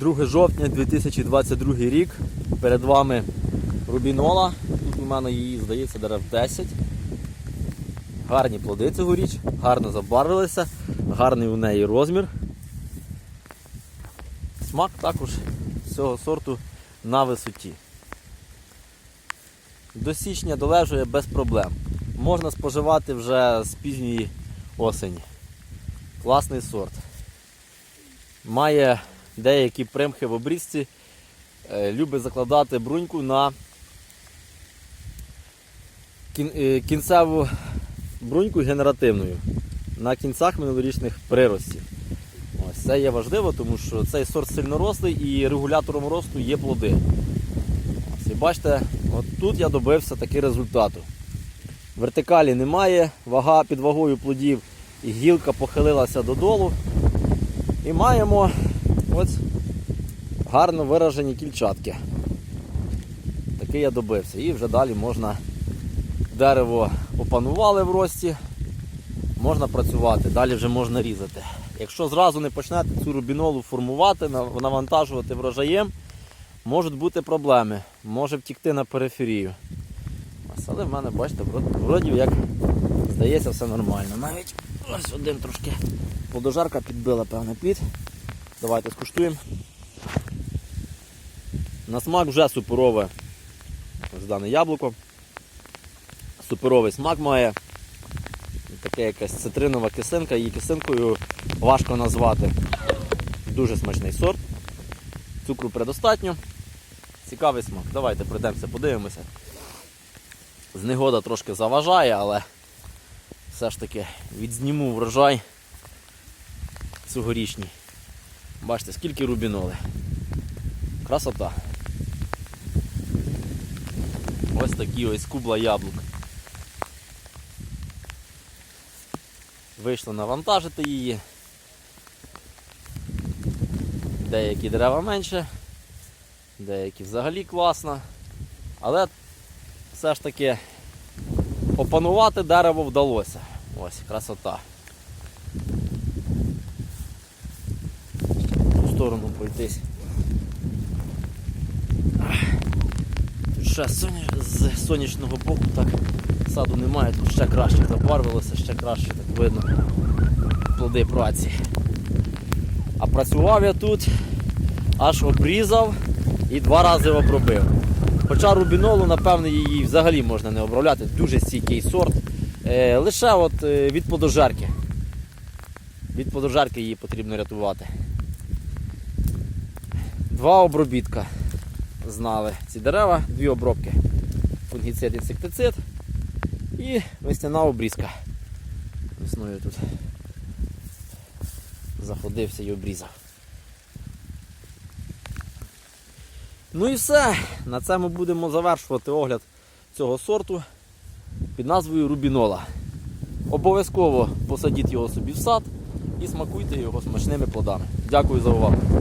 2 жовтня 2022 рік. Перед вами рубінола. Тут у мене її, здається, дерев 10. Гарні плоди цьогоріч, гарно забарвилися, гарний у неї розмір. Смак також цього сорту на висоті. До січня долежує без проблем. Можна споживати вже з пізньої осені. Класний сорт. Має деякі примхи в обрізці. Е, Любить закладати бруньку на е, кінцеву бруньку генеративною на кінцях минулорічних приростів. Ось це є важливо, тому що цей сорт сильнорослий і регулятором росту є плоди. Ось, і бачите, от тут я добився таки результату. Вертикалі немає, вага під вагою плодів і гілка похилилася додолу. І маємо ось гарно виражені кільчатки. Такий я добився. І вже далі можна дерево опанували в рості, можна працювати, далі вже можна різати. Якщо зразу не почнете цю рубінолу формувати, навантажувати врожаєм, можуть бути проблеми, може втікти на периферію. Але в мене, бачите, вроді як здається все нормально. Навіть ось один трошки плодожарка підбила певний плід. Давайте скуштуємо. На смак вже суперове дане яблуко. Суперовий смак має. Таке якась цитринова кисинка, її кисинкою важко назвати. Дуже смачний сорт. Цукру предостатньо. Цікавий смак. Давайте пройдемося, подивимося. Знегода трошки заважає, але все ж таки відзніму врожай цьогорічній. Бачите, скільки рубіноли. Красота. Ось такі ось кубла яблук. Вийшло навантажити її. Деякі дерева менше, деякі взагалі класно. Але все ж таки опанувати дерево вдалося. Ось, красота. В ту сторону пройтись. Ще з соня- з сонячного боку так саду немає, тут ще краще забарвилося, ще краще так видно плоди праці. А працював я тут, аж обрізав і два рази обробив. Хоча рубінолу, напевно, її взагалі можна не обробляти, дуже стійкий сорт. Е, лише от е, від плодожерки. Від плодожерки її потрібно рятувати. Два обробітка знали ці дерева, дві обробки. Фунгіцид, інсектицид і весняна обрізка. Весною тут заходився і обрізав. Ну і все. На цьому будемо завершувати огляд цього сорту під назвою Рубінола. Обов'язково посадіть його собі в сад і смакуйте його смачними плодами. Дякую за увагу.